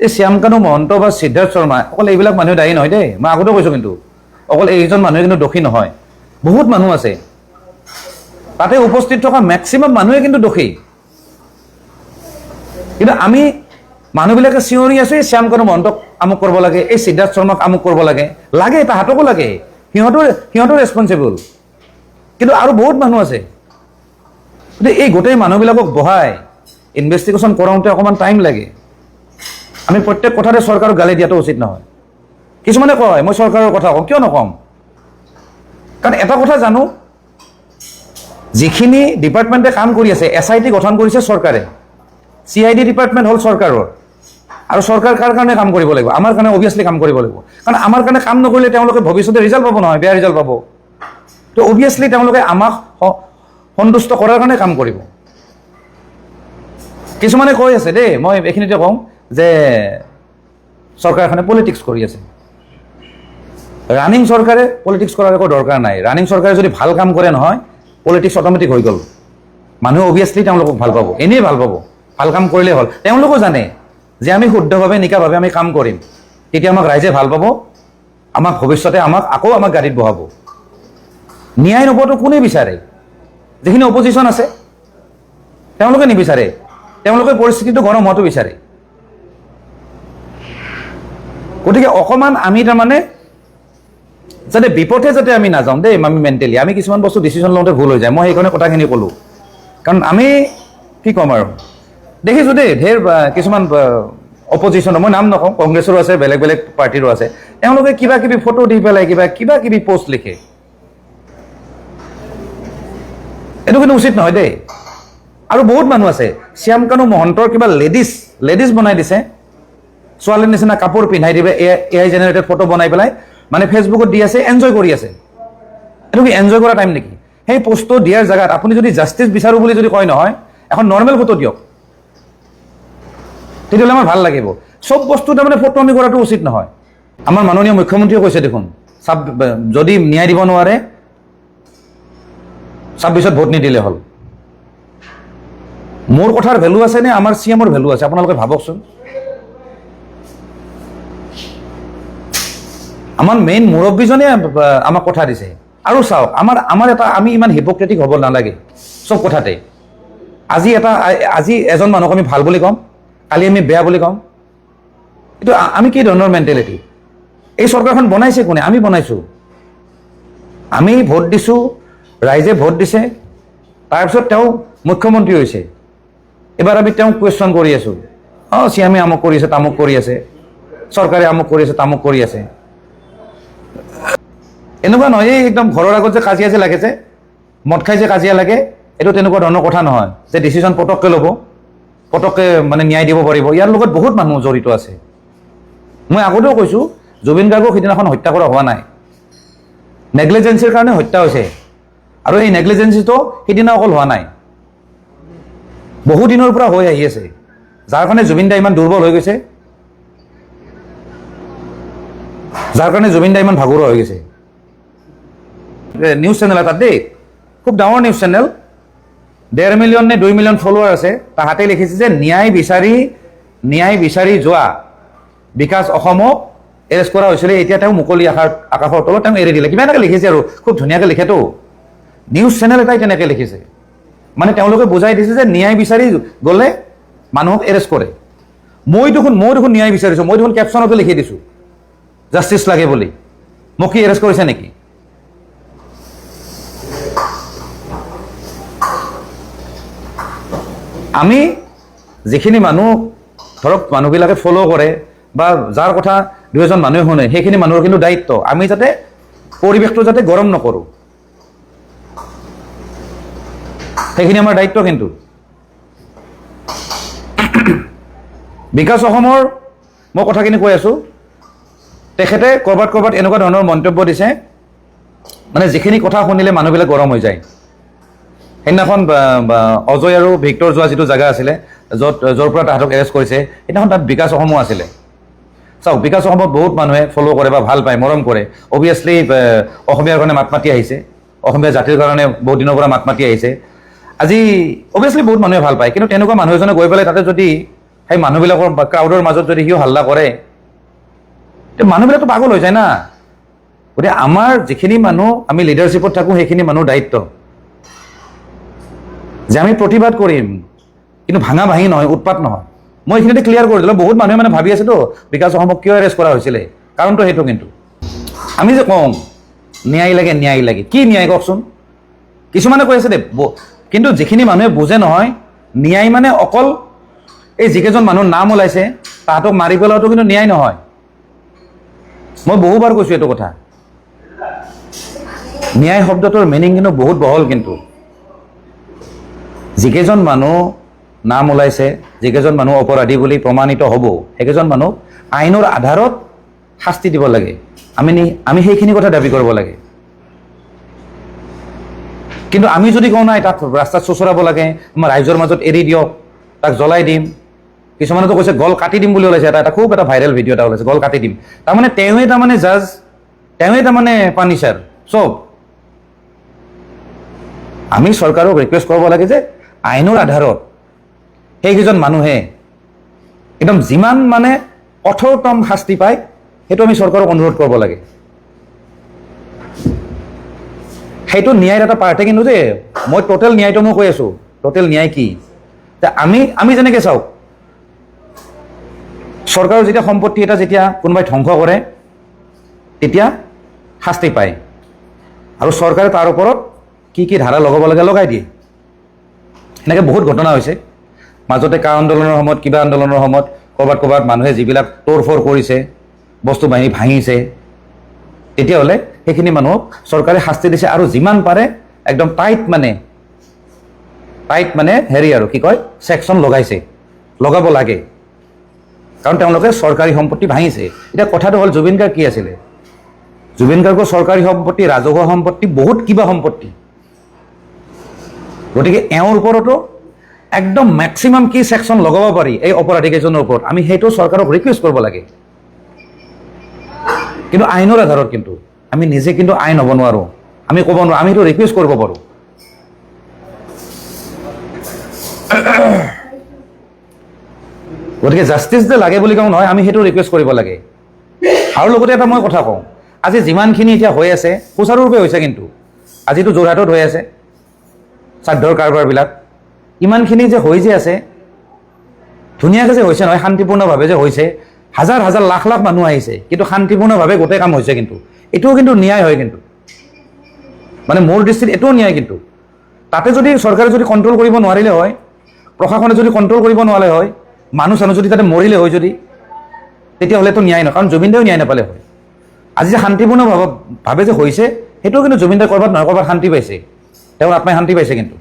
এই শ্যামকানু মহন্ত বা সিদ্ধাৰ্থ শৰ্মা অকল এইবিলাক মানুহ দায়ী নহয় দেই। মই আগতেও কৈছোঁ কিন্তু অকল এইজন মানুহে কিন্তু দোষী নহয়। বহুত মানুহ আছে। তাতে উপস্থিত থকা মেক্সিমাম মানুহে কিন্তু দোষী। কিন্তু আমি মানুহবিলাকে চিঞৰি আছো এই শ্যামকানু মহন্তক আমুক কৰিব লাগে এই সিদ্ধাৰ্থ শৰ্মাক আমুক কৰিব লাগে। লাগে তাহাঁতকো লাগে। সিহঁতৰ সিহঁতৰ ৰেচপনচিবল কিন্তু আৰু বহুত মানুহ আছে। গতিকে এই গোটেই মানুহবিলাকক বহাই ইনভেষ্টিগেশ্যন কৰাওঁতে অকণমান টাইম লাগে। আমি প্ৰত্যেক কথাতে চৰকাৰক গালি দিয়াটো উচিত নহয়। কিছুমানে কয়, মই চৰকাৰৰ কথা কওঁ। কিয় নকওঁ? কাৰণ এটা কথা জানো, যিখিনি ডিপাৰ্টমেণ্টে কাম কৰি আছে এছ আই টি গঠন কৰিছে চৰকাৰে চি আই ডি ডিপাৰ্টমেণ্ট হ'ল চৰকাৰৰ। আৰু চৰকাৰ কাৰ কাৰণে কাম কৰিব লাগিব? আমাৰ কাৰণে অভিয়াছলি কাম কৰিব লাগিব। কাৰণ আমাৰ কাৰণে কাম নকৰিলে তেওঁলোকে ভৱিষ্যতে ৰিজাল্ট পাব নহয়, বেয়া ৰিজাল্ট পাব। তো অভিয়াছলি তেওঁলোকে আমাক সন্তুষ্ট কৰাৰ কাৰণে কাম কৰিব। কিছুমানে কৈ আছে, দেই, মই এইখিনিতে কওঁ যে চৰকাৰখনে পলিটিক্স কৰি আছে ৰানিং চৰকাৰে পলিটিক্স কৰাৰ একো দৰকাৰ নাই। ৰানিং চৰকাৰে যদি ভালো কাম কৰে নহয় পলিটিক্স অট'মেটিক হৈ গ'ল। মানুহে অভিয়াছলি তেওঁলোকক ভালো পাব। এনেই ভালো পাব। ভালো কাম কৰিলেই হ'ল। তেওঁলোকো জানে যে আমি শুদ্ধভাৱে, নিকাভাৱে আমি কাম কৰিম। তেতিয়া আমাক ৰাইজে ভালো পাব। আমাক ভৱিষ্যতে আমাক আকৌ আমাক গাড়ীত বহাব। ন্যায় নোপোৱাটো কোনে বিচাৰে? যিখিনি অপজিশ্যন আছে, তেওঁলোকে নিবিচাৰে। তেওঁলোকে পৰিস্থিতিটো গৰম হোৱাটো বিচাৰে। গতিকে অকণমান আমি তাৰমানে যাতে বিপথে যাতে আমি নাযাওঁ দেই, আমি মেণ্টেলি আমি কিছুমান বস্তু ডিচিশ্যন লওঁতে ভুল হৈ যায়। মই সেইকাৰণে কথাখিনি ক'লোঁ। কাৰণ আমি কি ক'ম আৰু? দেখিছোঁ দেই, ঢেৰ কিছুমান অপজিশ্যনৰ মই নাম নকওঁ, কংগ্ৰেছৰো আছে, বেলেগ বেলেগ পাৰ্টিৰো আছে। তেওঁলোকে কিবা কিবি ফটো দি পেলাই, কিবা কিবা কিবি পষ্ট লিখে। এইটো কিন্তু উচিত নহয় দেই। আৰু বহুত মানুহ আছে। শ্যামকানু মহন্তৰ কিবা লেডিজ লেডিজ বনাই দিছে। ছোৱালীৰ নিচিনা কাপোৰ পিন্ধাই দিবে, এ আই জেনেৰেটেড ফটো বনাই পেলাই মানে ফেচবুকত দি আছে এনজয় কৰি আছে। এইটো কি এনজয় কৰা টাইম নেকি? সেই পষ্টটো দিয়াৰ জেগাত আপুনি যদি জাষ্টিছ বিচাৰোঁ বুলি যদি কয় নহয়, এখন নৰ্মেল ফটো দিয়ক। তেতিয়াহ'লে আমাৰ ভালো লাগিব। চব বস্তু তাৰমানে ফটো আমি কৰাটো উচিত নহয়। আমাৰ মাননীয় মুখ্যমন্ত্ৰীয়ে কৈছে দেখোন চাব যদি ন্যায় দিব নোৱাৰে ছাব্বিছত ভোট নিদিলে হ'ল। মোৰ কথাৰ ভেলু আছে নে আমাৰ চি এমৰ ভেলু আছে। আপোনালোকে ভাবকচোন। আমাৰ মেইন মুৰব্বীজনে আমাক কথা দিছে। আৰু চাওক, আমাৰ আমাৰ এটা, আমি ইমান হিপক্ৰেটিক হ'ব নালাগে, চব কথাতে। আজি এটা আজি এজন মানুহক আমি ভালো বুলি ক'ম, কালি আমি বেয়া বুলি ক'ম। এইটো আমি কি ধৰণৰ মেণ্টেলিটি এই চৰকাৰখন বনাইছে কোনে? আমি বনাইছোঁ। আমি ভোট দিছোঁ, ৰাইজে ভোট দিছে, তাৰপিছত তেওঁ মুখ্যমন্ত্ৰী হৈছে। এইবাৰ আমি তেওঁক কুৱেশ্যন কৰি আছোঁ। অঁ, চিয়ামে আমুক কৰি আছে, তামুক কৰি আছে। চৰকাৰে আমুক কৰি আছে, তামুক কৰি আছে। এনেকুৱা নহয়, এই একদম ঘৰৰ আগত যে কাজিয়া যে লাগে যে মদ খাই যে কাজিয়া লাগে, এইটো তেনেকুৱা ধৰণৰ কথা নহয়, যে ডিচিশ্যন পটককৈ ল'ব পটককৈ মানে ন্যায় দিব পাৰিব। ইয়াৰ লগত বহুত মানুহ জড়িত আছে। মই আগতেও কৈছোঁ, জুবিন গাৰ্গক সিদিনাখন হত্যা কৰা হোৱা নাই। নেগলিজেঞ্চিৰ কাৰণে হত্যা হৈছে। আৰু এই নেগলিজেঞ্চিটো সিদিনা অকল হোৱা নাই। বহু দিনৰ পৰা হৈ আহি আছে। যাৰ কাৰণে জুবিন দা ইমান দুৰ্বল হৈ গৈছে। যাৰ কাৰণে জুবিন দা ইমান ভাগৰুৱা হৈ গৈছে। নিউজ চেনেল এটাত দেই। খুব ডাঙৰ নিউজ চেনেল ডেৰ মিলিয়ন নে দুই মিলিয়ন ফলোৱাৰ আছে। তাহাঁতে লিখিছে যে, ন্যায় বিচাৰি ন্যায় বিচাৰি যোৱা। বিকাশ অসমক এৰেষ্ট কৰা হৈছিলে। এতিয়া তেওঁ মুকলি আকাশ আকাশৰ তলত তেওঁ এৰি দিলে। কিবা এনেকৈ লিখিছে আৰু। খুব ধুনীয়াকৈ লিখেতো। নিউজ চেনেল এটাই তেনেকৈ লিখিছে। মানে তেওঁলোকে বুজাই দিছে যে, ন্যায় বিচাৰি গ'লে মানুহক এৰেষ্ট কৰে। মই দেখোন মই দেখোন ন্যায় বিচাৰিছোঁ। মই দেখোন কেপশ্যনতো লিখি দিছোঁ। জাষ্টিছ লাগে বুলি। মোক কি এৰেষ্ট কৰিছে নেকি? আমি যিখিনি মানুহ, ধৰক মানুহবিলাকে ফ'ল' কৰে বা যাৰ কথা দুই এজন মানুহে শুনে, সেইখিনি মানুহৰ কিন্তু দায়িত্ব। আমি যাতে পৰিৱেশটো যাতে গৰম নকৰোঁ। সেইখিনি আমাৰ দায়িত্ব কিন্তু। বিকাশ অসমৰ, মই কথাখিনি কৈ আছোঁ। তেখেতে ক'ৰবাত ক'ৰবাত এনেকুৱা ধৰণৰ মন্তব্য দিছে। মানে যিখিনি কথা শুনিলে মানুহবিলাক গৰম হৈ যায়। সেইদিনাখন অজয় আৰু ভিক্টৰ যোৱা যিটো জেগা আছিলে য'ত য'ৰ পৰা তাহাঁতক এৰেষ্ট কৰিছে সেইদিনাখন তাত বিকাশ অসমো আছিলে। চাওক বিকাশ অসমত বহুত মানুহে ফ'ল' কৰে বা ভাল পায় মৰম কৰে। অভিয়াছলি অসমীয়াৰ কাৰণে মাত মাতি আহিছে। অসমীয়া জাতিৰ কাৰণে বহুত দিনৰ পৰা মাত মাতি আহিছে। আজি অভিয়াছলি বহুত মানুহে ভাল পায়। কিন্তু তেনেকুৱা মানুহ এজনে গৈ পেলাই তাতে যদি সেই মানুহবিলাকৰ ক্ৰাউডৰ মাজত যদি সিও হাল্লা কৰে তে মানুহবিলাকতো পাগল হৈ যায় না। গতিকে আমাৰ যিখিনি মানুহ আমি লিডাৰশ্বিপত থাকোঁ সেইখিনি মানুহৰ দায়িত্ব। যে আমি প্ৰতিবাদ কৰিম। কিন্তু ভাঙা ভাঙি নহয়, উৎপাত নহয়। মই এইখিনিতে ক্লিয়াৰ কৰি দিলোঁ। বহুত মানুহে মানে ভাবি আছেতো, বিকাশ অসমক কিয় এৰেষ্ট কৰা হৈছিলে। কাৰণটো সেইটো কিন্তু। আমি যে কওঁ, ন্যায় লাগে ন্যায় লাগে। কি ন্যায় কওকচোন? কিছুমানে কৈ আছে দে কিন্তু যিখিনি মানুহে বুজে নহয়, ন্যায় মানে অকল এই যিকেইজন মানুহৰ নাম ওলাইছে, তাহাঁতক মাৰি পেলোৱাটো কিন্তু ন্যায় নহয়। মই বহুবাৰ কৈছোঁ এইটো কথা। ন্যায় শব্দটোৰ মিনিং কিন্তু বহুত বহল কিন্তু। যিকেইজন মানুহ নাম ওলাইছে, যিকেইজন মানুহ অপৰাধী বুলি প্ৰমাণিত হ'ব, সেইকেইজন মানুহ আইনৰ আধাৰত শাস্তি দিব লাগে। আমি নি- আমি সেইখিনি কথা দাবি কৰিব লাগে। কিন্তু আমি যদি কওঁ, নাই তাক ৰাস্তাত চোচৰাব লাগে আমাৰ ৰাইজৰ মাজত এৰি দিয়ক, তাক জ্বলাই দিম। কিছুমানেতো কৈছে, গল কাটি দিম বুলি ওলাইছে। এটা এটা খুব এটা ভাইৰেল ভিডিঅ' এটা ওলাইছে, গল কাটি দিম। তাৰমানে তেওঁৱে তাৰমানে জাজ তেওঁৱে তাৰমানে পানিচাৰ চব। আমি চৰকাৰক ৰিকুৱেষ্ট কৰিব লাগে যে আইনৰ আধাৰত সেইকেইজন মানুহে একদম যিমান মানে কঠোৰতম শাস্তি পায়, সেইটো আমি চৰকাৰক অনুৰোধ কৰিব লাগে। সেইটো ন্যায়ৰ এটা পাৰ্থে কিন্তু যে মই টোটেল ন্যায়টো মই কৈ আছোঁ। টোটেল ন্যায় কি? আমি আমি যেনেকৈ চাওক চৰকাৰৰ যেতিয়া সম্পত্তি এটা যেতিয়া কোনোবাই ধ্বংস কৰে, তেতিয়া শাস্তি পায়। আৰু চৰকাৰে তাৰ ওপৰত কি কি ধাৰা লগাব লাগে, লগাই দিয়ে। এনেকৈ বহুত ঘটনা হৈছে। মাজতে কা আন্দোলনৰ সময়ত, কিবা আন্দোলনৰ সময়ত, ক'ৰবাত ক'ৰবাত মানুহে যিবিলাক তোৰ ফোৰ কৰিছে, বস্তু বাহিনী ভাঙিছে, তেতিয়াহ'লে সেইখিনি মানুহক চৰকাৰে শাস্তি দিছে আৰু যিমান পাৰে একদম টাইট মানে টাইট মানে হেৰি আৰু কি কয় ছেকশ্যন লগাইছে, লগাব লাগে। কাৰণ তেওঁলোকে চৰকাৰী সম্পত্তি ভাঙিছে। এতিয়া কথাটো হ'ল, জুবিন গাৰ্গ কি আছিলে? জুবিন গাৰ্গৰ চৰকাৰী সম্পত্তি, ৰাজহুৱা সম্পত্তি, বহুত কিবা সম্পত্তি। গতিকে এওঁৰ ওপৰতো একদম মেক্সিমাম কি ছেকশ্যন লগাব পাৰি এই অপৰাধীকেইজনৰ ওপৰত। আমি সেইটো চৰকাৰক ৰিকুৱেষ্ট কৰিব লাগে। কিন্তু আইনৰ আধাৰত কিন্তু। আমি নিজে কিন্তু আইন হ'ব নোৱাৰোঁ আমি ক'ব নোৱাৰোঁ আমি সেইটো ৰিকুৱেষ্ট কৰিব পাৰোঁ। গতিকে জাষ্টিছ যে লাগে বুলি কওঁ নহয়, আমি সেইটো ৰিকুৱেষ্ট কৰিব লাগে। আৰু লগতে এটা মই কথা কওঁ। আজি যিমানখিনি এতিয়া হৈ আছে, সুচাৰুৰূপে হৈছে কিন্তু। আজিতো যোৰহাটত হৈ আছে। শ্ৰাদ্ধৰ কাৰবাৰবিলাক, ইমানখিনি যে হৈ যে আছে, ধুনীয়াকৈ যে হৈছে নহয়, শান্তিপূৰ্ণভাৱে যে হৈছে, হাজাৰ হাজাৰ লাখ লাখ মানুহ আহিছে, কিন্তু শান্তিপূৰ্ণভাৱে গোটেই কাম হৈছে কিন্তু। এইটোও কিন্তু ন্যায় হয় কিন্তু। মানে মোৰ দৃষ্টিত এইটোও ন্যায় কিন্তু। তাতে যদি চৰকাৰে যদি কণ্ট্ৰল কৰিব নোৱাৰিলে হয়, প্ৰশাসনে যদি কণ্ট্ৰল কৰিব নোৱাৰিলে হয় মানুহ চানুহ যদি তাতে মৰিলে হয় যদি তেতিয়াহ'লেতো ন্যায় নহয়, কাৰণ জুবিনদাও ন্যায় নাপালে হয়। আজি যে শান্তিপূৰ্ণ ভাৱে যে হৈছে, সেইটোও কিন্তু জুবিনদাই ক'ৰবাত নহয়, ক'ৰবাত শান্তি পাইছে। তেওঁৰ আত্মাই শান্তি পাইছে কিন্তু।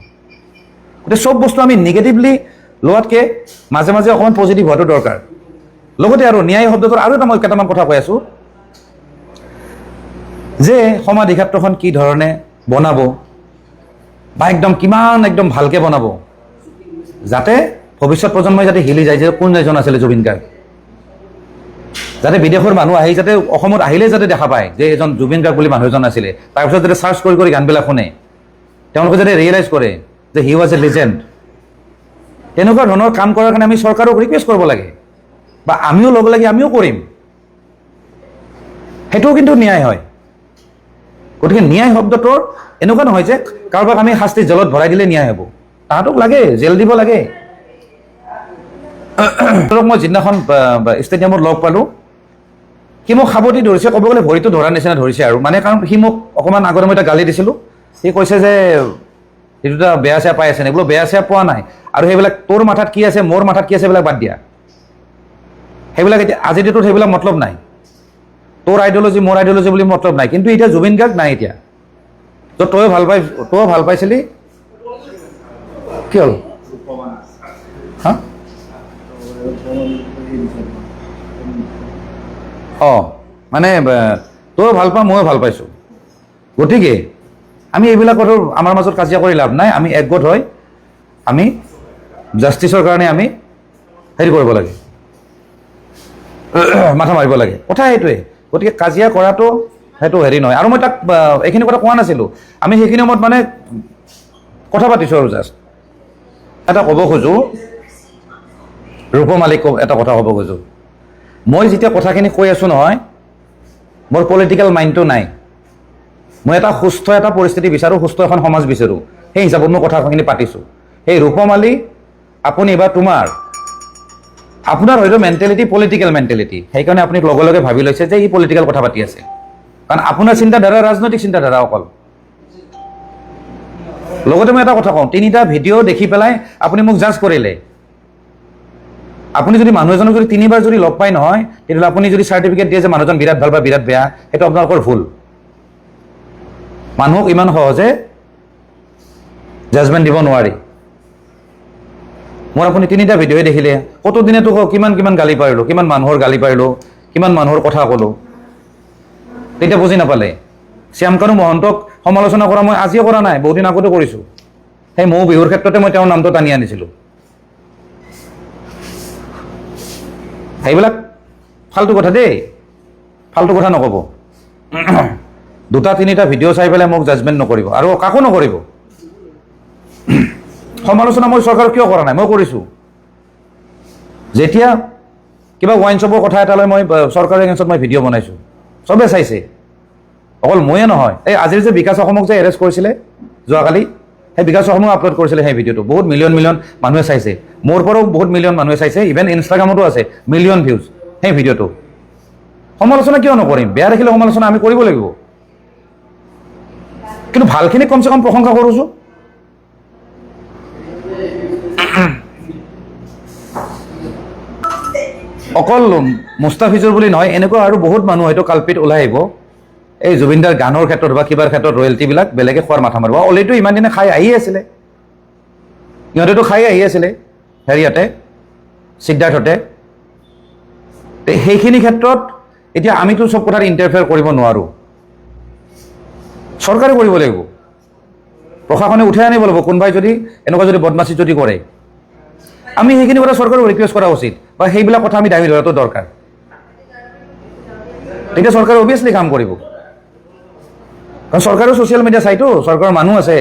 গতিকে চব বস্তু আমি নিগেটিভলি লোৱাতকৈ মাজে মাজে অকণমান পজিটিভ হোৱাটো দৰকাৰ। লগতে আৰু ন্যায় শব্দটোৰ আৰু এটা মই কেইটামান কথা কৈ আছোঁ। যে সমাধি ক্ষেত্ৰখন কি ধৰণে বনাব বা একদম কিমান একদম ভালকৈ বনাব, যাতে ভৱিষ্যত প্ৰজন্মই যাতে হিলি যায়, যে কোন এজন আছিলে জুবিন গাৰ্গ। যাতে বিদেশৰ মানুহ আহি যাতে অসমত আহিলেই যাতে দেখা পায় যে এজন জুবিন গাৰ্গ বুলি মানুহ এজন আছিলে। তাৰপিছত যাতে চাৰ্চ কৰি কৰি গানবিলাক শুনে। তেওঁলোকে যাতে ৰিয়েলাইজ কৰে যে হি ৱাজ এ লিজেণ্ড তেনেকুৱা ধৰণৰ কাম কৰাৰ কাৰণে আমি চৰকাৰক ৰিকুৱেষ্ট কৰিব লাগে বা আমিও লগ লাগি আমিও কৰিম। সেইটোও কিন্তু ন্যায় হয়। গতিকে ন্যায় শব্দটোৰ এনেকুৱা নহয় যে কাৰোবাক আমি শাস্তি জেলত ভৰাই দিলে ন্যায় হ'ব। তাহাঁতক লাগে জেল দিব লাগে। ধৰক মই যিদিনাখন ষ্টেডিয়ামত লগ পালোঁ, সি মোক সাৱটি ধৰিছে, ক'ব গ'লে ভৰিটো ধৰাৰ নিচিনা ধৰিছে আৰু। মানে কাৰণ সি মোক অকণমান আগতে মই এটা গালি দিছিলোঁ। সি কৈছে যে এইটো এটা বেয়া চেয়া পাই আছে নে বোলো বেয়া চেয়া পোৱা নাই। আৰু সেইবিলাক, তোৰ মাথাত কি আছে, মোৰ মাথাত কি আছে, সেইবিলাক বাদ দিয়া। সেইবিলাক এতিয়া আজিৰ ডেটত সেইবিলাক মতলব নাই। তোৰ আইডিঅলজি মোৰ আইডিঅলজি বুলি মতলব নাই। কিন্তু এতিয়া জুবিন গাৰ্গ নাই এতিয়া। ত' তয়ো ভালো পাই তয়ো ভালো পাইছিলি। কি হ'ল? হা? অঁ মানে তয়ো ভালো পা ময়ো ভালো পাইছোঁ। গতিকে আমি এইবিলাকতো আমাৰ মাজত কাজিয়া কৰি লাভ নাই আমি একগোট হৈ আমি জাষ্টিছৰ কাৰণে আমি হেৰি কৰিব লাগে। মাথা মাৰিব লাগে। কথা সেইটোৱে। গতিকে কাজিয়া কৰাটো সেইটো হেৰি নহয়। আৰু মই তাক এইখিনি কথা কোৱা নাছিলোঁ। আমি সেইখিনি সময়ত মানে কথা পাতিছোঁ আৰু জাষ্ট এটা ক'ব খোজোঁ। ৰূপমালিক ক- এটা কথা ক'ব খোজোঁ। মই যেতিয়া কথাখিনি কৈ আছোঁ নহয় মোৰ পলিটিকেল মাইণ্ডটো নাই। মই এটা সুস্থ এটা পৰিস্থিতি বিচাৰোঁ, সুস্থ এখন সমাজ বিচাৰোঁ। সেই হিচাপত মই কথাখিনি পাতিছোঁ। সেই ৰূপমালী আপুনি বা তোমাৰ, আপোনাৰ হয়তো মেণ্টেলিটি পলিটিকেল মেণ্টেলিটি সেইকাৰণে আপুনি লগে লগে ভাবি লৈছে যে ই পলিটিকেল কথা পাতি আছে। কাৰণ আপোনাৰ চিন্তাধাৰা ৰাজনৈতিক চিন্তাধাৰা অকল। লগতে মই এটা কথা কওঁ, তিনিটা ভিডিঅ' দেখি পেলাই আপুনি মোক জাজ কৰিলে। আপুনি যদি মানুহ এজনক যদি তিনিবাৰ যদি লগ পাই নহয়, তেতিয়াহ'লে আপুনি যদি চাৰ্টিফিকেট দিয়ে যে মানুহজন বিৰাট ভালো বা বিৰাট বেয়া, সেইটো আপোনালোকৰ ভুল। মানুহক ইমান সহজে জাজমেণ্ট দিব নোৱাৰি। মোৰ আপুনি তিনিটা ভিডিঅ'ই দেখিলে কত দিনেতো কওঁ কিমান কিমান গালি পাৰিলোঁ, কিমান মানুহৰ গালি পাৰিলোঁ, কিমান মানুহৰ কথা ক'লোঁ। তেতিয়া বুজি নাপালে। শ্যামকানু মহন্তক সমালোচনা কৰা মই আজিয়ে কৰা নাই, বহুদিন আগতে কৰিছোঁ। সেই মৌ বিহুৰ ক্ষেত্ৰতে মই তেওঁৰ নামটো টানি আনিছিলোঁ। সেইবিলাক ফাল্টু কথা দেই। ফাল্টু কথা নক'ব। দুটা তিনিটা ভিডিঅ' চাই পেলাই মোক জাজমেণ্ট নকৰিব। আৰু কাকো নকৰিব। সমালোচনা মই চৰকাৰক কিয় কৰা নাই? মই কৰিছোঁ। যেতিয়া কিবা ৱাইন শ্বপৰ কথা এটা লৈ মই চৰকাৰৰ এগেইনষ্টত মই ভিডিঅ' বনাইছোঁ। চবে চাইছে। অকল ময়ে নহয়। এই আজিৰ যে বিকাশ অসমক যে এৰেষ্ট কৰিছিলে, যোৱাকালি, সেই বিকাশ অসমক আপলোড কৰিছিলে সেই ভিডিঅ'টো। বহুত মিলিয়ন মিলিয়ন মানুহে চাইছে। মোৰ পৰাও বহুত মিলিয়ন মানুহে চাইছে। ইভেন ইনষ্টাগ্ৰামতো আছে মিলিয়ন ভিউজ সেই ভিডিঅ'টো। সমালোচনা কিয় নকৰিম? বেয়া দেখিলে সমালোচনা আমি কৰিব লাগিব। কিন্তু ভালখিনি কমচে কম প্ৰশংসা কৰোছোঁ। অকল মুস্তাফিজুৰ বুলি নহয়, এনেকুৱা আৰু বহুত মানুহ হয়তো কাল্পিত ওলাই আহিব। এই জুবিনদাৰ গানৰ ক্ষেত্ৰত বা কিবাৰ ক্ষেত্ৰত ৰয়েলটিবিলাক বেলেগে খোৱাৰ মাথা মাৰিব। অলৰেডিটো ইমান দিনে খাই আহি আছিলে। সিহঁতেতো খাই আহি আছিলে, হেৰিয়াতে, সিদ্ধাৰ্থতে। সেইখিনি ক্ষেত্ৰত এতিয়া আমিতো চব কথাত ইণ্টাৰফেয়াৰ কৰিব নোৱাৰোঁ। চৰকাৰে কৰিব লাগিব। প্ৰশাসনে উঠাই আনিব লাগিব কোনোবাই যদি এনেকুৱা যদি বদমাচি যদি কৰে। আমি সেইখিনি কথা চৰকাৰক ৰিকুৱেষ্ট কৰা উচিত, বা সেইবিলাক কথা আমি দাঙি ধৰাটো দৰকাৰ। তেতিয়া চৰকাৰে অভিয়াছলি কাম কৰিব। কাৰণ চৰকাৰেও ছ'চিয়েল মিডিয়া চাইতো, চৰকাৰৰ মানুহ আছে।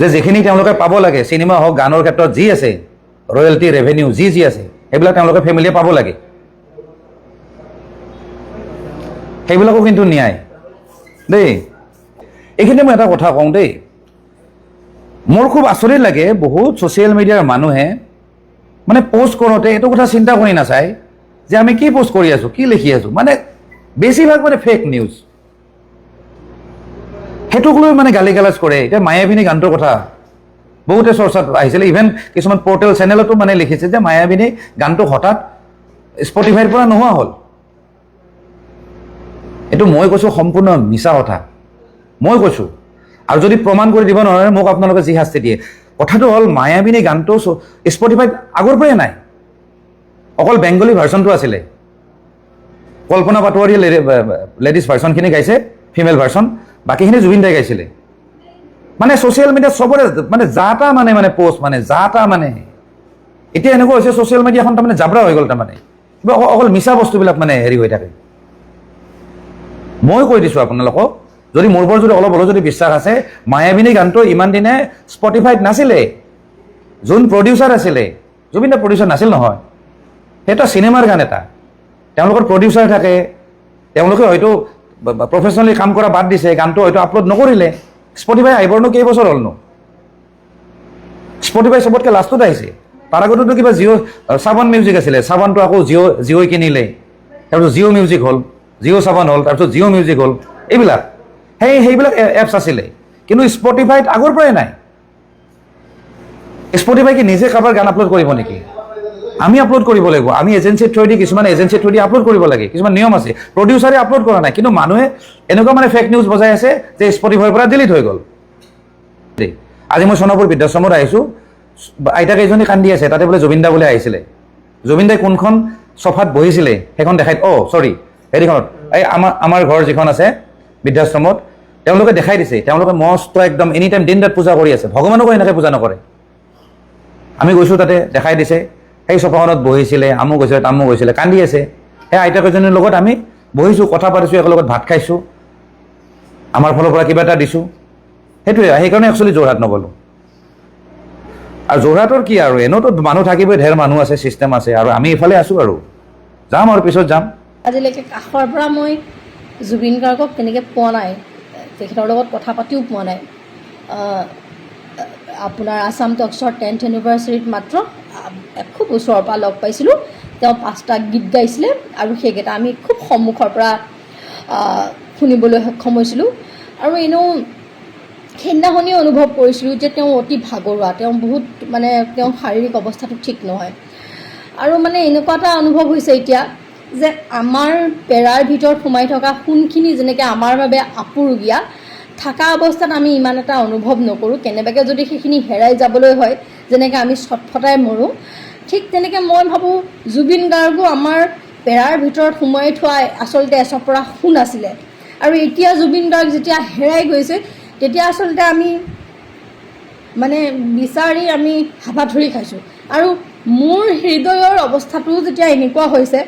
যে যিখিনি তেওঁলোকে পাব লাগে চিনেমা হওক, গানৰ ক্ষেত্ৰত যি আছে ৰয়েলটি ৰেভিনিউ যি যি আছে, সেইবিলাক তেওঁলোকে ফেমিলিয়ে পাব লাগে। সেইবিলাকো কিন্তু ন্যায়। দেই। এইখিনি মই এটা কথা কওঁ দেই। মোৰ খুব আচৰিত লাগে বহুত ছ'চিয়েল মিডিয়াৰ মানুহে মানে পষ্ট কৰোঁতে এইটো কথা চিন্তা কৰি নাচায় যে আমি কি পষ্ট কৰি আছোঁ, কি লিখি আছোঁ। মানে বেছিভাগ মানে ফেক নিউজ সেইটোক লৈ মানে গালি গালাজ কৰে। এতিয়া মায়াবিনী গানটোৰ কথা বহুতে চৰ্চাত আহিছিলে। ইভেন কিছুমান পৰ্টেল চেনেলতো মানে লিখিছে যে মায়াবিনী গানটো হঠাৎ স্পটিফাইৰ পৰা নোহোৱা হ'ল। এইটো মই কৈছোঁ সম্পূৰ্ণ মিছা কথা। মই কৈছোঁ। আৰু যদি প্ৰমাণ কৰি দিব নোৱাৰে, মোক আপোনালোকে যি শাস্তি দিয়ে। কথাটো হ'ল, মায়াবিনী গানটো স্পটিফাইত আগৰ পৰাই নাই। অকল বেংগলী ভাৰ্চনটো আছিলে। কল্পনা পাটোৱাৰীয়ে লেডিজ ভাৰ্চনখিনি গাইছে ফিমেল ভাৰ্চন বাকীখিনি জুবিন দাই গাইছিলে। মানে ছ'চিয়েল মিডিয়াত চবৰে মানে যা তা মানে মানে পষ্ট মানে যা তা মানে। এতিয়া এনেকুৱা হৈছে ছ'চিয়েল মিডিয়াখন তাৰমানে জাবৰা হৈ গ'ল তাৰমানে। কিবা অকল মিছা বস্তুবিলাক মানে হেৰি হৈ থাকে। মই কৈ দিছোঁ আপোনালোকক, যদি মোৰ ওপৰত যদি অলপ হ'লেও যদি বিশ্বাস আছে, মায়াবিনী গানটো ইমান দিনে স্পটিফাইত নাছিলে, যোন প্ৰডিউচাৰ আছিলে, জুবিন দা প্ৰডিউচাৰ নাছিল নহয়, সেইটো চিনেমাৰ গান এটা। তেওঁলোকৰ প্ৰডিউচাৰ থাকে, তেওঁলোকে হয়তো প্ৰফেচনেলি কাম কৰা বাদ দিছে, গানটো হয়তো আপলোড নকৰিলে স্পটিফাই আহিবৰনো কেইবছৰ হ'লনো? স্পটিফাই চবতকৈ লাষ্টত আহিছে। তাৰ আগতেতো কিবা জিঅ' চাবান মিউজিক আছিলে চাবানটো আকৌ জিঅ' জিঅ'ই কিনিলে। তাৰপিছত জিঅ' মিউজিক হ'ল। জিঅ' চাবান হ'ল, তাৰপিছত জিঅ' মিউজিক হ'ল, এইবিলাক। সেই, সেইবিলাক এপছ আছিলে। কিন্তু স্পটিফাইত আগৰ পৰাই নাই। স্পটিফাই কি নিজে কাৰোবাৰ গান আপলোড কৰিব নেকি? আমি আপলোড কৰিব লাগিব। আমি এজেঞ্চিৰ থ্ৰুৱেদি কিছুমান এজেঞ্চিৰ থ্ৰুৱেদি আপলোড কৰিব লাগে। কিছুমান নিয়ম আছে। প্ৰডিউচাৰে আপলোড কৰা নাই। কিন্তু মানুহে এনেকুৱা মানে ফেক নিউজ বজাই আছে যে স্পটিফাইৰ পৰা ডিলিট হৈ গ'ল। দেই। আজি মই সোণাপুৰ বৃদ্ধাশ্ৰমত আহিছোঁ। আইতাক এজনী কান্দি আছে। তাতে বোলে জুবিন দা বোলে আহিছিলে। জুবিন দাই কোনখন চফাত বহিছিলে, সেইখন দেখাই অ' চৰি হেৰিখনত এই আমাৰ আমাৰ ঘৰ যিখন আছে, বৃদ্ধাশ্ৰমত, তেওঁলোকে দেখাই দিছে, তেওঁলোকে মস্ত একদম এনি টাইম দিন ৰাত পূজা কৰি আছে, ভগৱানকো এনেকৈ পূজা নকৰে। আমি গৈছোঁ তাতে, দেখাই দিছে, সেই চফাখনত বহিছিলে আমু গৈছিলে তামু গৈছিলে, কান্দি আছে। সেই আইতাকেইজনীৰ লগত আমি বহিছোঁ, কথা পাতিছোঁ, একেলগত ভাত খাইছোঁ, আমাৰ ফালৰ পৰা কিবা এটা দিছোঁ। সেইটোৱে, সেইকাৰণে একচুৱেলি যোৰহাট নগ'লোঁ। আৰু যোৰহাটৰ কি আৰু, এনেওতো মানুহ থাকিবই, ঢেৰ মানুহ আছে ছিষ্টেম আছে, আৰু আমি এইফালে আছোঁ আৰু। যাম আৰু পিছত যাম। আজিলৈকে কাষৰ পৰা মই জুবিন গাৰ্গক তেনেকৈ পোৱা নাই। তেখেতৰ লগত কথা পাতিও পোৱা নাই। আপোনাৰ আছাম টক্সৰ টেন্থ এনিভাৰ্চাৰীত মাত্ৰ খুব ওচৰৰ পৰা লগ পাইছিলোঁ। তেওঁ পাঁচটা গীত গাইছিলে আৰু সেইকেইটা আমি খুব সন্মুখৰ পৰা শুনিবলৈ সক্ষম হৈছিলোঁ। আৰু এনেও সেইদিনাখনেই অনুভৱ কৰিছিলোঁ যে তেওঁ অতি ভাগৰুৱা। তেওঁ বহুত মানে তেওঁ শাৰীৰিক অৱস্থাটো ঠিক নহয়। আৰু মানে এনেকুৱা এটা অনুভৱ হৈছে এতিয়া যে আমাৰ পেৰাৰ ভিতৰত সোমাই থকা সোণখিনি যেনেকৈ আমাৰ বাবে আপুৰুগীয়া, থকা অৱস্থাত আমি ইমান এটা অনুভৱ নকৰোঁ। কেনেবাকৈ যদি সেইখিনি হেৰাই যাবলৈ হয়, যেনেকৈ আমি ছটফটাই মৰোঁ, ঠিক তেনেকৈ মই ভাবোঁ জুবিন গাৰ্গো আমাৰ পেৰাৰ ভিতৰত সোমাই থোৱা আচলতে এচপৰা সোণ আছিলে। আৰু এতিয়া জুবিন গাৰ্গ যেতিয়া হেৰাই গৈছে, তেতিয়া আচলতে আমি মানে বিচাৰি আমি হাবাথুৰি খাইছোঁ। আৰু মোৰ হৃদয়ৰ অৱস্থাটো যেতিয়া এনেকুৱা হৈছে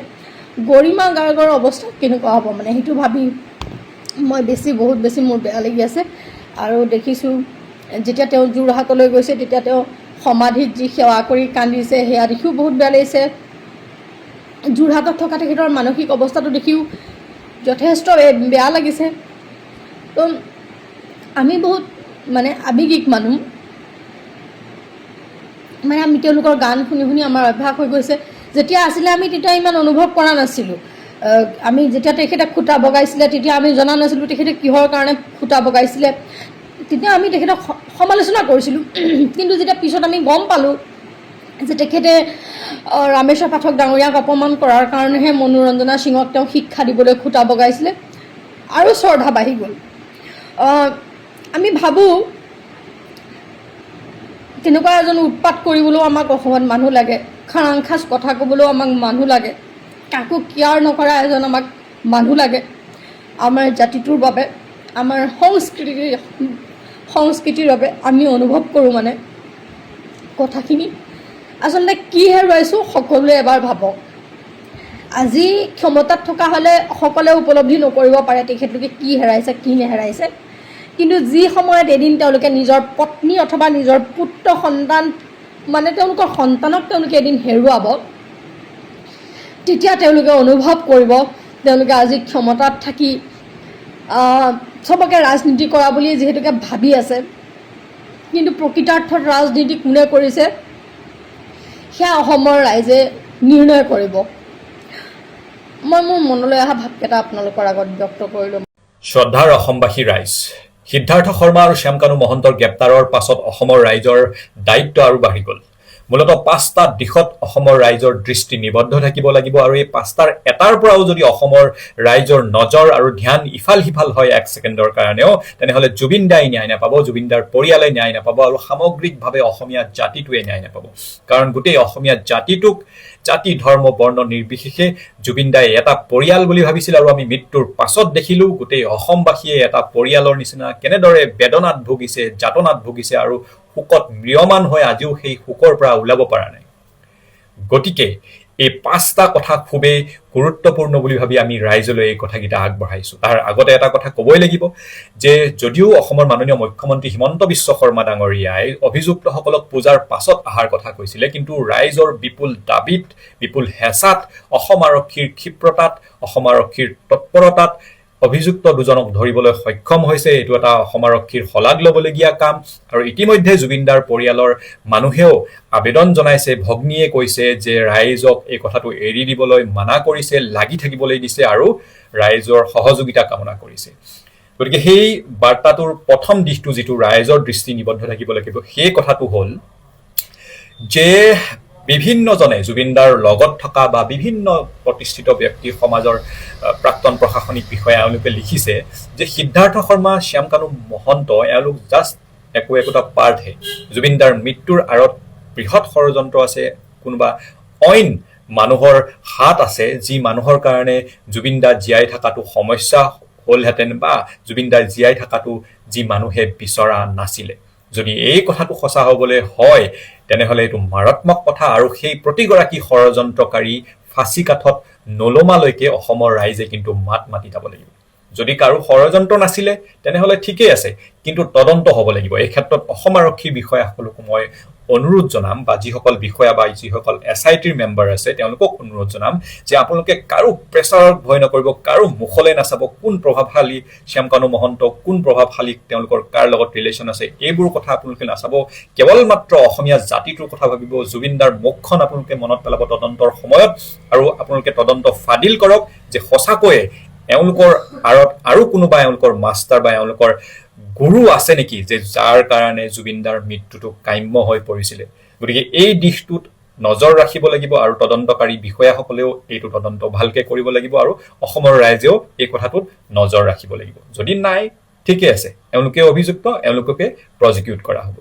গৰিমা গাৰ্গৰ অৱস্থা কেনেকুৱা হ'ব মানে সেইটো ভাবি মই বেছি বহুত বেছি মোৰ বেয়া লাগি আছে। আৰু দেখিছোঁ যেতিয়া তেওঁ যোৰহাটলৈ গৈছে তেতিয়া তেওঁ সমাধিত যি সেৱা কৰি কান্দিছে সেয়া দেখিও বহুত বেয়া লাগিছে। যোৰহাটত থকা তেখেতৰ মানসিক অৱস্থাটো দেখিও যথেষ্ট বেয়া লাগিছে। তো আমি বহুত মানে আৱেগিক মানুহ। মানে আমি তেওঁলোকৰ গান শুনি শুনি আমাৰ অভ্যাস হৈ গৈছে। যেতিয়া আছিলে আমি তেতিয়া ইমান অনুভৱ কৰা নাছিলোঁ। আমি যেতিয়া তেখেতে খুটা বগাইছিলে তেতিয়া আমি জনা নাছিলোঁ তেখেতে কিহৰ কাৰণে খুটা বগাইছিলে। তেতিয়া আমি তেখেতক সমালোচনা কৰিছিলোঁ। কিন্তু যেতিয়া পিছত আমি গম পালোঁ যে তেখেতে ৰামেশ্বৰ পাঠক ডাঙৰীয়াক অপমান কৰাৰ কাৰণেহে মনোৰঞ্জনা সিঙক তেওঁ শিক্ষা দিবলৈ খুটা বগাইছিলে আৰু শ্ৰদ্ধা বাঢ়ি গ'ল। আমি ভাবোঁ তেনেকুৱা এজন উৎপাত কৰিবলৈও আমাক অসমত মানুহ লাগে। খাৰাং খাচ কথা ক'বলৈও আমাক মানুহ লাগে। কাকো কেয়াৰ নকৰা এজন আমাক মানুহ লাগে। আমাৰ জাতিটোৰ বাবে আমাৰ সংস্কৃতিৰ সংস্কৃতিৰ বাবে আমি অনুভৱ কৰোঁ মানে। কথাখিনি আচলতে কি হেৰুৱাইছোঁ সকলোৱে এবাৰ ভাবক। আজি ক্ষমতাত থকা হ'লে সকলোৱে উপলব্ধি নকৰিব পাৰে তেখেতলোকে কি হেৰাইছে কি নেহেৰাইছে। কিন্তু যি সময়ত এদিন তেওঁলোকে নিজৰ পত্নী অথবা নিজৰ পুত্ৰ সন্তান মানে তেওঁলোকৰ সন্তানক তেওঁলোকে এদিন হেৰুৱাব। তেতিয়া তেওঁলোকে অনুভৱ কৰিব, তেওঁলোকে আজি ক্ষমতাত থাকি চবকে ৰাজনীতি কৰা বুলি যিহেতুকে ভাবি আছে। কিন্তু প্ৰকৃতাৰ্থত ৰাজনীতি কোনে কৰিছে? সেয়া অসমৰ ৰাইজে নিৰ্ণয় কৰিব। মই মোৰ মনলৈ অহা ভাৱকেইটা আপোনালোকৰ আগত ব্যক্ত কৰিলোঁ। শ্ৰদ্ধাৰ অসমবাসী ৰাইজ সিদ্ধাৰ্থ শৰ্মা আৰু শ্যামকানু মহন্তৰ গ্ৰেপ্তাৰৰ পাছত অসমৰ ৰাইজৰ দায়িত্ব আৰু বাঢ়ি গ'ল। মূলতঃ পাঁচটা দিশত অসমৰ ৰাইজৰ দৃষ্টি নিবদ্ধ থাকিব লাগিব আৰু এই পাঁচটাৰ এটাৰ পৰাও যদি অসমৰ ৰাইজৰ নজৰ আৰু ধ্যান ইফাল সিফাল হয় এক ছেকেণ্ডৰ কাৰণেও তেনেহ'লে জুবিন দাই ন্যায় নাপাব জুবিন দাৰ পৰিয়ালে ন্যায় নাপাব আৰু সামগ্ৰিকভাৱে অসমীয়া জাতিটোৱে ন্যায় নাপাব। কাৰণ গোটেই অসমীয়া জাতিটোক জাতি ধৰ্ম বৰ্ণ নিৰ্বিশেষে জুবিন দাই এটা পৰিয়াল বুলি ভাবিছিল আৰু আমি মৃত্যুৰ পাছত দেখিলোঁ গোটেই অসমবাসীয়ে এটা পৰিয়ালৰ নিচিনা কেনেদৰে বেদনাত ভুগিছে যাতনাত ভুগিছে আৰু শোকত ম্ৰিয়মান হৈ আজিও সেই শোকৰ পৰা ওলাব পৰা নাই। গতিকে এই পাঁচটা কথা খুবেই গুৰুত্বপূৰ্ণ বুলি ভাবি আমি ৰাইজলৈ এই কথাকেইটা আগবঢ়াইছোঁ। তাৰ আগতে এটা কথা ক'বই লাগিব যে যদিও অসমৰ মাননীয় মুখ্যমন্ত্ৰী হিমন্ত বিশ্ব শৰ্মা ডাঙৰীয়াই অভিযুক্তসকলক পূজাৰ পাছত অহাৰ কথা কৈছিলে কিন্তু ৰাইজৰ বিপুল দাবীত বিপুল হেঁচাত অসম আৰক্ষীৰ ক্ষিপ্ৰতাত অসম আৰক্ষীৰ তৎপৰতাত অভিযুক্ত দুজনক ধৰিবলৈ সক্ষম হৈছে এইটো এটা অসম আৰক্ষীৰ শলাগ ল'বলগীয়া কাম। আৰু ইতিমধ্যে জুবিনদাৰ পৰিয়ালৰ মানুহেও আবেদন জনাইছে ভগ্নীয়ে কৈছে যে ৰাইজক এই কথাটো এৰি দিবলৈ মানা কৰিছে লাগি থাকিবলৈ দিছে আৰু ৰাইজৰ সহযোগিতা কামনা কৰিছে। গতিকে সেই বাৰ্তাটোৰ প্ৰথম দিশটো যিটো ৰাইজৰ দৃষ্টি নিবদ্ধ থাকিব লাগিব সেই কথাটো হ'ল যে বিভিন্নজনে জুবিনদাৰ লগত থকা বা বিভিন্ন প্ৰতিষ্ঠিত ব্যক্তি সমাজৰ প্ৰাক্তন প্ৰশাসনিক বিষয়া এওঁলোকে লিখিছে যে সিদ্ধাৰ্থ শৰ্মা শ্যামকানু মহন্ত এওঁলোক জাষ্ট একো একোটা পাৰ্টহে জুবিনদাৰ মৃত্যুৰ আঁৰত বৃহৎ ষড়যন্ত্ৰ আছে কোনোবা অইন মানুহৰ হাত আছে যি মানুহৰ কাৰণে জুবিনদা জীয়াই থকাটো সমস্যা হ'লহেঁতেন বা জুবিনদাৰ জীয়াই থকাটো যি মানুহে বিচৰা নাছিলে। যদি এই কথাটো সঁচা হ'বলৈ হয় তেনেহ'লে এইটো মাৰাত্মক কথা আৰু সেই প্ৰতিগৰাকী ষড়যন্ত্ৰকাৰী ফাঁচী কাঠত নলমালৈকে অসমৰ ৰাইজে কিন্তু মাত মাতি যাব লাগিব। যদি কাৰো ষড়যন্ত্ৰ নাছিলে, তেনেহ'লে ঠিকেই আছে, কিন্তু তদন্ত হ'ব লাগিব। এই ক্ষেত্ৰত অসম আৰক্ষীৰ বিষয়াসকলকো মই অনুৰোধ জনাম বা যিসকল বিষয়া বা যিসকল এছ আই টিৰ মেম্বাৰ আছে, তেওঁলোকক অনুৰোধ জনাম যে আপোনালোকে কাৰো প্ৰেছাৰত ভয় নকৰিব, কাৰো মুখলৈ নাচাব, কোন প্ৰভাৱশালী শ্যামকানু মহন্ত, কোন প্ৰভাৱশালী তেওঁলোকৰ কাৰ লগত ৰিলেশ্যন আছে, এইবোৰ কথা আপোনালোকে নাচাব। কেৱল মাত্ৰ অসমীয়া জাতিটোৰ কথা ভাবিব, জুবিনদাৰ মুখখন আপোনালোকে মনত পেলাব তদন্তৰ সময়ত। আৰু আপোনালোকে তদন্ত ফাদিল কৰক যে সঁচাকৈয়ে এওঁলোকৰ আঁৰত আৰু কোনোবা এওঁলোকৰ মাষ্টাৰ বা এওঁলোকৰ গুৰু আছে নেকি যে যাৰ কাৰণে জুবিনদাৰ মৃত্যুটো কাম্য হৈ পৰিছিলে? গতিকে এই দিশটোত নজৰ ৰাখিব লাগিব আৰু তদন্তকাৰী বিষয়াসকলেও এইটো তদন্ত ভালকে কৰিব লাগিব আৰু অসমৰ ৰাইজেও এই কথাটোত নজৰ ৰাখিব লাগিব। যদি নাই ঠিকে আছে। এওঁলোকে অভিযুক্ত এওঁলোককে প্ৰজিকিউট কৰা হ'ব।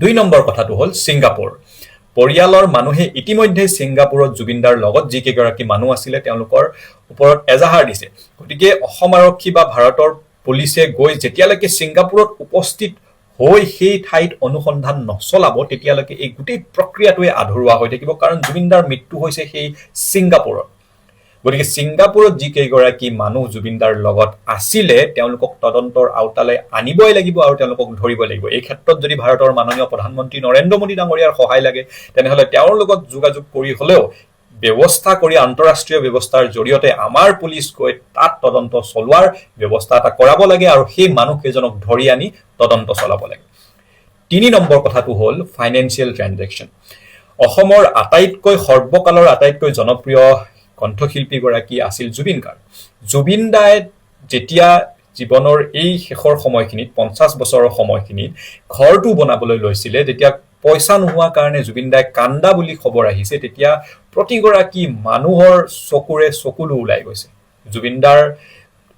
দুই নম্বৰ কথাটো হ'ল ছিংগাপুৰ। পৰিয়ালৰ মানুহে ইতিমধ্যে ছিংগাপুৰত জুবিনদাৰ লগত যিকেইগৰাকী মানুহ আছিলে তেওঁলোকৰ ওপৰত এজাহাৰ দিছে। গতিকে অসম আৰক্ষী বা ভাৰতৰ পুলিচে গৈ যেতিয়ালৈকে ছিংগাপুৰত উপস্থিত হৈ সেই ঠাইত অনুসন্ধান নচলাব তেতিয়ালৈকে এই গোটেই প্ৰক্ৰিয়াটোৱে আধৰুৱা হৈ থাকিব। কাৰণ জুবিনদাৰ মৃত্যু হৈছে সেই ছিংগাপুৰত। গতিকে ছিংগাপুৰত যিকেইগৰাকী মানুহ জুবিনদাৰ লগত আছিলে, তেওঁলোকক তদন্তৰ আওতালৈ আনিবই লাগিব আৰু তেওঁলোকক ধৰিব লাগিব। এই ক্ষেত্ৰত যদি ভাৰতৰ মাননীয় প্ৰধানমন্ত্ৰী নৰেন্দ্ৰ মোদী ডাঙৰীয়াৰ সহায় লাগে, তেনেহ'লে তেওঁৰ লগত যোগাযোগ কৰি হ'লেও ব্যৱস্থা কৰি আন্তঃৰাষ্ট্ৰীয় ব্যৱস্থাৰ জৰিয়তে আমাৰ পুলিচ গৈ তাত তদন্ত চলোৱাৰ ব্যৱস্থা এটা কৰাব লাগে আৰু সেই মানুহকেইজনক ধৰি আনি তদন্ত চলাব লাগে। তিনি নম্বৰ কথাটো হ'ল ফাইনেন্সিয়েল ট্ৰেনজেকশ্যন অসমৰ আটাইতকৈ, সৰ্বকালৰ আটাইতকৈ জনপ্ৰিয় কণ্ঠশিল্পীগৰাকী আছিল জুবিন গাৰ্গ। জুবিন দাই যেতিয়া জীৱনৰ এই শেষৰ সময়খিনিত পঞ্চাছ বছৰৰ সময়খিনিত ঘৰটো বনাবলৈ লৈছিলে তেতিয়া পইচা নোহোৱাৰ কাৰণে জুবিন দাই কান্দা বুলি খবৰ আহিছে তেতিয়া প্ৰতিগৰাকী মানুহৰ চকুৰে চকুলো ওলাই গৈছে। জুবিনদাৰ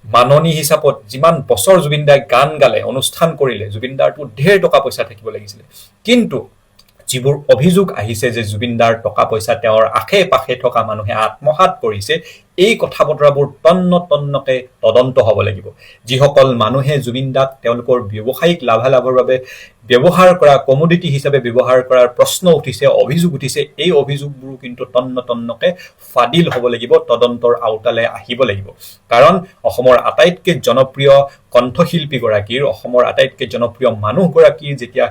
মাননি হিচাপত যিমান বছৰ জুবিনদাই গান গালে অনুষ্ঠান কৰিলে জুবিনদাৰটো ঢেৰ টকা পইচা থাকিব লাগিছিলে। কিন্তু যিবোৰ অভিযোগ আহিছে যে জুবিনদাৰ টকা পইচা তেওঁৰ আশে পাশে থকা মানুহে আত্মসাত কৰিছে এই কথা বতৰাবোৰ তন্ন তন্নকে তদন্ত হ'ব লাগিব। যিসকল মানুহে জুবিনদাক তেওঁলোকৰ ব্যৱসায়িক লাভালাভৰ বাবে ব্যৱহাৰ কৰা কমোডিটি হিচাপে ব্যৱহাৰ কৰাৰ প্ৰশ্ন উঠিছে অভিযোগ উঠিছে এই অভিযোগবোৰো কিন্তু তন্ন তন্নকে ফাদিল হ'ব লাগিব তদন্তৰ আওতালৈ আহিব লাগিব। কাৰণ অসমৰ আটাইতকৈ জনপ্ৰিয় কণ্ঠশিল্পীগৰাকীৰ অসমৰ আটাইতকৈ জনপ্ৰিয় মানুহগৰাকীৰ যেতিয়া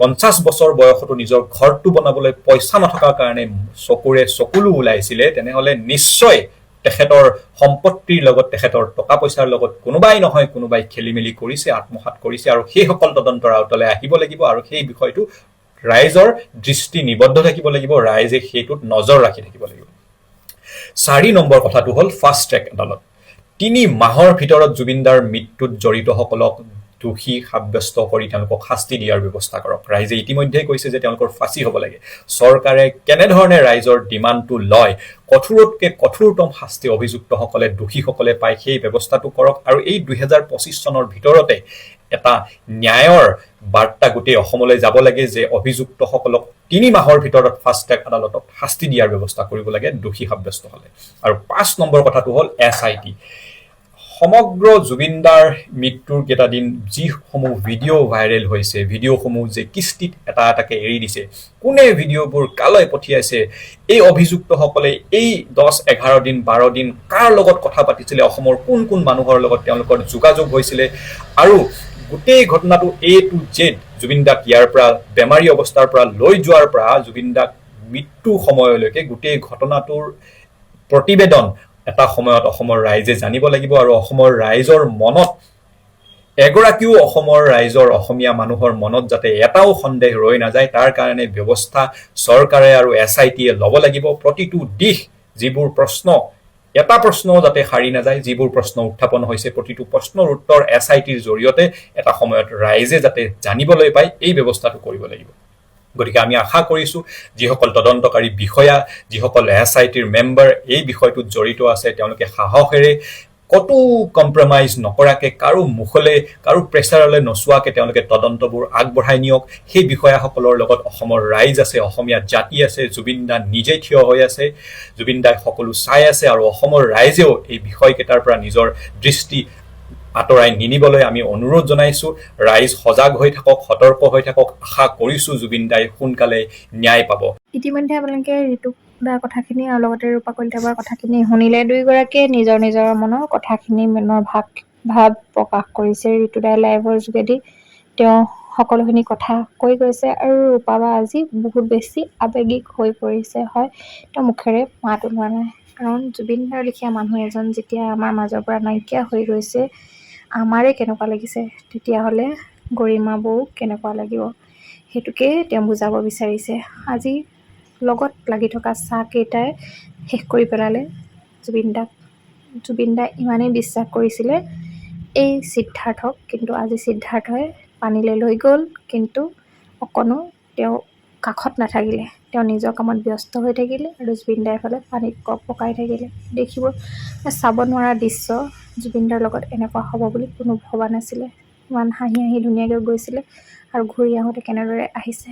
পঞ্চাছ বছৰ বয়সতো নিজৰ ঘৰটো বনাবলৈ পইচা নথকাৰ কাৰণে চকুৰে চকুলো ওলাইছিলে তেনেহ'লে নিশ্চয় তেখেতৰ সম্পত্তিৰ লগত তেখেতৰ টকা পইচাৰ লগত কোনোবাই নহয় কোনোবাই খেলি মেলি কৰিছে আত্মসাত কৰিছে আৰু সেইসকল তদন্তৰ আওতালৈ আহিব লাগিব আৰু সেই বিষয়টো ৰাইজৰ দৃষ্টি নিবদ্ধ থাকিব লাগিব ৰাইজে সেইটোত নজৰ ৰাখি থাকিব লাগিব। চাৰি নম্বৰ কথাটো হ'ল ফাষ্ট ট্ৰেক আদালত। তিনি মাহৰ ভিতৰত জুবিনদাৰ মৃত্যুত জড়িতসকলক দোষী সাব্যস্ত কৰি তেওঁলোকক শাস্তি দিয়াৰ ব্যৱস্থা কৰক। ৰাইজে ইতিমধ্যে কৈছে যে তেওঁলোকৰ ফাঁচি হ'ব লাগে। চৰকাৰে কেনেধৰণে ৰাইজৰ ডিমাণ্ডটো লয় কঠোৰতকৈ কঠোৰতম শাস্তি অভিযুক্তসকলে দোষীসকলে পায় সেই ব্যৱস্থাটো কৰক আৰু এই দুহেজাৰ পঁচিছ চনৰ ভিতৰতে এটা ন্যায়ৰ বাৰ্তা গোটেই অসমলৈ যাব লাগে যে অভিযুক্তসকলক তিনি মাহৰ ভিতৰত ফাষ্ট ট্ৰেক আদালতত শাস্তি দিয়াৰ ব্যৱস্থা কৰিব লাগে দোষী সাব্যস্ত হ'লে। আৰু পাঁচ নম্বৰ কথাটো হ'ল এছ আই টি। সমগ্ৰ জুবিনদাৰ মৃত্যুৰ কেইটা দিন যিসমূহ ভিডিঅ' ভাইৰেল হৈছে ভিডিঅ'সমূহ যে কিস্তিত এটা এটাকে এৰি দিছে কোনে ভিডিঅ'বোৰ কালৈ পঠিয়াইছে এই অভিযুক্তসকলে এই দহ এঘাৰ দিন বাৰ দিন কাৰ লগত কথা পাতিছিলে অসমৰ কোন কোন মানুহৰ লগত তেওঁলোকৰ যোগাযোগ হৈছিলে আৰু গোটেই ঘটনাটো এ টু জেড জুবিন দাক ইয়াৰ পৰা বেমাৰী অৱস্থাৰ পৰা লৈ যোৱাৰ পৰা জুবিন দাক মৃত্যু সময়লৈকে গোটেই ঘটনাটোৰ প্ৰতিবেদন এটা সময়ত অসমৰ ৰাইজে জানিব লাগিব আৰু অসমৰ ৰাইজৰ মনত এগৰাকীও অসমৰ ৰাইজৰ অসমীয়া মানুহৰ মনত যাতে এটাও সন্দেহ ৰৈ নাযায় তাৰ কাৰণে ব্যৱস্থা চৰকাৰে আৰু এছ আই টিয়ে ল'ব লাগিব। প্ৰতিটো দিশ যিবোৰ প্ৰশ্ন এটা প্ৰশ্নও যাতে সাৰি নাযায় যিবোৰ প্ৰশ্ন উত্থাপন হৈছে প্ৰতিটো প্ৰশ্নৰ উত্তৰ এছ আই টিৰ জৰিয়তে এটা সময়ত ৰাইজে যাতে জানিবলৈ পায় এই ব্যৱস্থাটো কৰিব লাগিব। গতিকে আমি আশা কৰিছোঁ যিসকল তদন্তকাৰী বিষয়া যিসকল এছ আই টিৰ মেম্বাৰ এই বিষয়টোত জড়িত আছে তেওঁলোকে সাহসেৰে ক'তো কম্প্ৰমাইজ নকৰাকৈ কাৰো মুখলৈ কাৰো প্ৰেছাৰলৈ নচোৱাকৈ তেওঁলোকে তদন্তবোৰ আগবঢ়াই নিয়ক। সেই বিষয়াসকলৰ লগত অসমৰ ৰাইজ আছে অসমীয়া জাতি আছে জুবিন দা নিজেই থিয় হৈ আছে জুবিন দাই সকলো চাই আছে আৰু অসমৰ ৰাইজেও এই বিষয়কেইটাৰ পৰা নিজৰ দৃষ্টি আঁতৰাই নিনিবলৈ আমি অনুৰোধ জনাইছোঁ। ৰাইজ সজাগ হৈ থাকক সতৰ্ক হৈ থাকক। আশা কৰিছোঁ জুবিন দাই সোনকালে ন্যায় পাব। ইতিমধ্যে আপোনালোকে ঋতুক দাৰ কথাখিনি আৰু লগতে ৰূপা কলিতা বাৰ কথাখিনি শুনিলে দুয়োগৰাকীয়ে নিজৰ নিজৰ মনৰ কথাখিনি মনৰ ভাৱ ভাৱ প্ৰকাশ কৰিছে। ঋতুদাই লাইভৰ যোগেদি তেওঁ সকলোখিনি কথা কৈ গৈছে আৰু ৰূপাবা আজি বহুত বেছি আৱেগিক হৈ পৰিছে হয়। তেওঁ মুখেৰে মাত ওলোৱা নাই। কাৰণ জুবিন দাৰ লেখীয়া মানুহ এজন যেতিয়া আমাৰ মাজৰ পৰা নাইকিয়া হৈ গৈছে আমাৰে কেনেকুৱা লাগিছে তেতিয়াহ'লে গৰিমা বৌ কেনেকুৱা লাগিব সেইটোকে তেওঁ বুজাব বিচাৰিছে। আজি লগত লাগি থকা চাহকেইটাই শেষ কৰি পেলালে। জুবিন দাক জুবিন দাই ইমানেই বিশ্বাস কৰিছিলে এই সিদ্ধাৰ্থক কিন্তু আজি সিদ্ধাৰ্থই পানীলৈ লৈ গ'ল কিন্তু অকণো তেওঁ কাষত নাথাকিলে। তেওঁ নিজৰ কামত ব্যস্ত হৈ থাকিলে আৰু জুবিন দাৰ ফালে পানীত কক পকাই থাকিলে। দেখিব চাব নোৱাৰা দৃশ্য জুবিন দাৰ লগত এনেকুৱা হ'ব বুলি কোনো ভবা নাছিলে। ইমান হাঁহি হাঁহি ধুনীয়াকৈ গৈছিলে আৰু ঘূৰি আহোঁতে কেনেদৰে আহিছে।